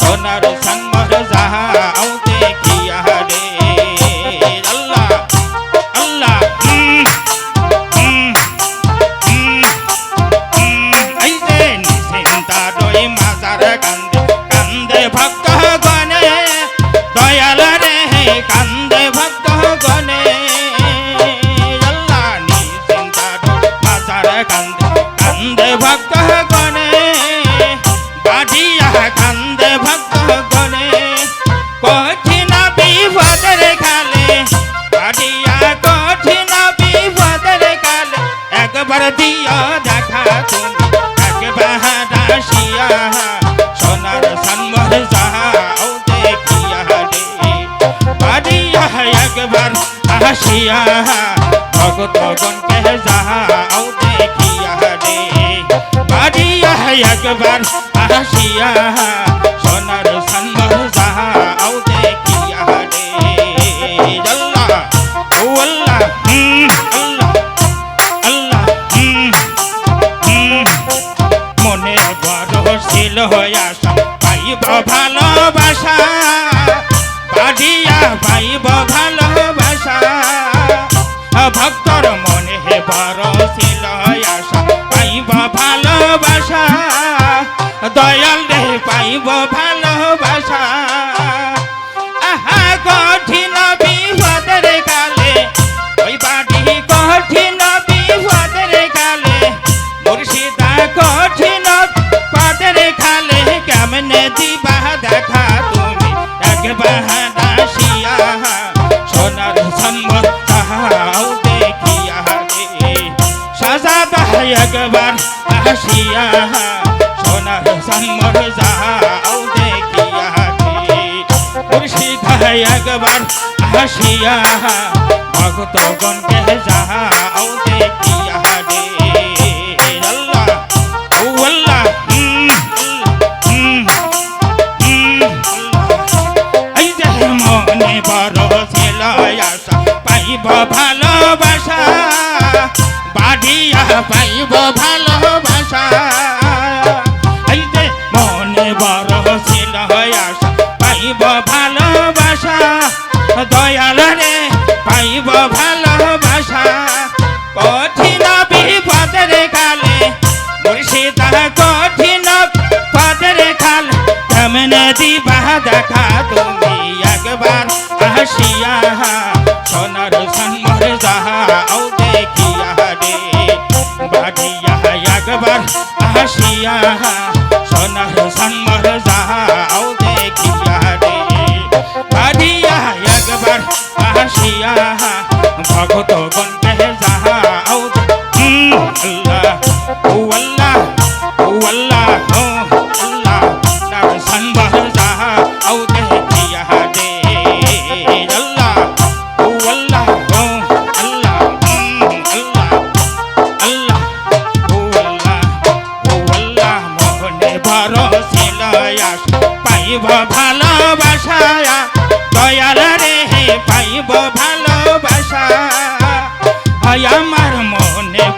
সোনার আসিয়া ভগতগণকে যাও দেখিয়া রে। বাড়িয়া একবার আসিয়া, সোনার দেখিয়া রে। ভালোবাসা। বাড়িয়া পাইব ভালোবাসা। ভক্তর মনে বড় ছিল আশা। পাইব ভালোবাসা। দয়াল রে, পাইব ভালোবাসা। আহা, কঠিন বিপদের কালে। ওই বাড়ি কঠিন বিপদের কালে। মুর্শিদা কঠিন পাদের খালে কেমনে দিবা আসিয়া পাইব ভালোবাসা বাড়িয়া পাইব ভালোবাসা। এই মনে বড় ছিল আশা, পাইব ভালোবাসা। দয়াল রে, পাইব ভালোবাসা। কঠিন বিপদের কালে মুর্শিদা কঠিন পদের কাল কেমনে দিবা দেখা তুমি একবার আসিয়া আসিয়া সোনার সন্মর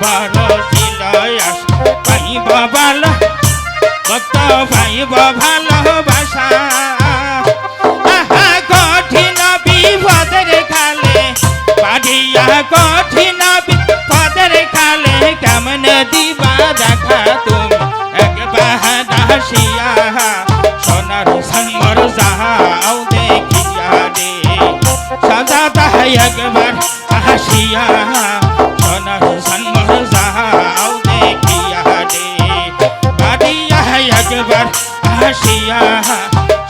মনে ছিল আশ পাইব ভালো ভক্ত পাইব ভালোবাসা আহা কঠিন বিপদের কালে বাড়িয়া কঠিন বিপদের কালে কেমন দিবা দেখা তুমি একবার দাসিয়া সোনার সঙ্গর যাও দেখিয়া রে সাজা তাহাই একবার হাসিয়া হাসিয়া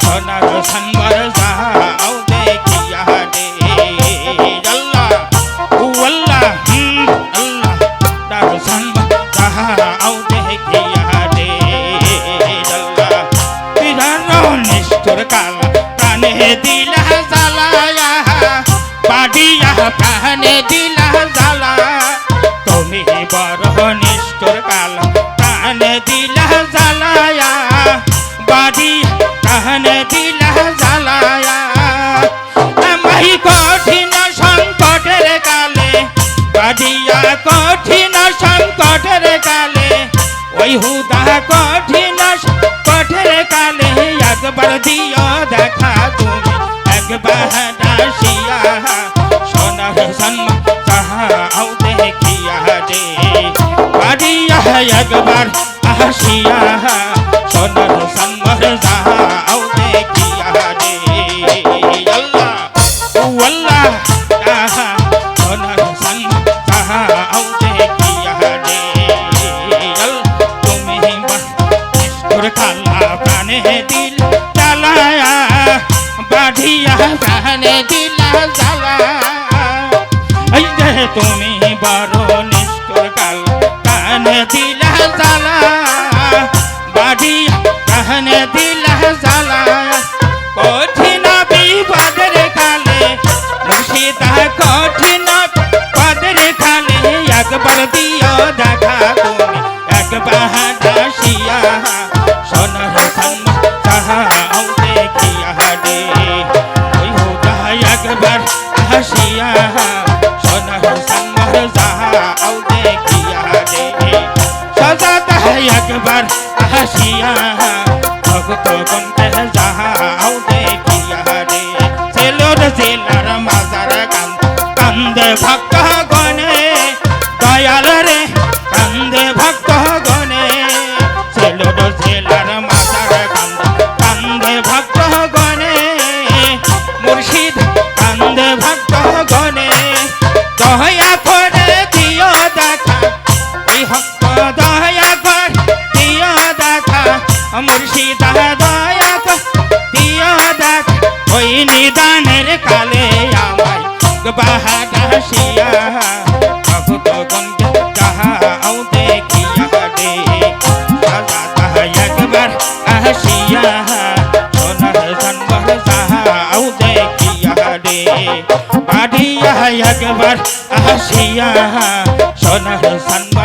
সোনার সঙ্গর যাও দেখিয়া রে আল্লাহ ও আল্লাহ আল্লাহ তার সঙ্গ যাও দেখিয়া রে আল্লাহ বিধান নিষ্ঠুর কাল প্রাণে দিলা বাহাদাসিয়া সোনার সন্মা তাহাও দেখিয়া দে বাড়িয়া একবার আসিয়া সোনার সন্মার যাও দেখিয়া দে আল্লাহ ও আল্লাহ তাহা সোনার সন্মা তাহাও দেখিয়া দে আল্লাহ তুমি নিষ্ঠুর খালা প্রাণে দিল প্রাণে দিলা জ্বালা। এই যে তুমি বড় নিষ্ঠুর কাল প্রাণে দিলা জ্বালা। বাঢ়িয়া প্রাণে দিলা জ্বালা। কঠিন বিপদের কালে মুর্শিদা কঠিন পদের খালে একবার দিও দেখা তুমি, একবার হাসিয়া একবার হাসিয়া, ভক্ত কণ্ঠে যাহাও দেখিয়া দে সেলোর জেলার মাজার কান কান্দে ভক্ত গনে, দয়াল রে, কান্দে ভক্ত গনে। সেলোর জেলার মাজার কান্দ কান্দে ভক্ত গনে। মুর্শিদ, কান্দে ভক্ত গনে। দয়া করে দিও দেখা ওই হক দয়া কর দিও দেখা মুর্শিদা দয়া দিও দেখা ওই নিদানের কালে আমায় বাহাগাসিয়া ভক্ত গঞ্জে তাহাও দেখিয়া দে সাজা তাহা একবার আসিয়া সোনার সন্বার তাহাও দেখিয়া দে বাড়িয়া একবার আসিয়া সোনার সন্বার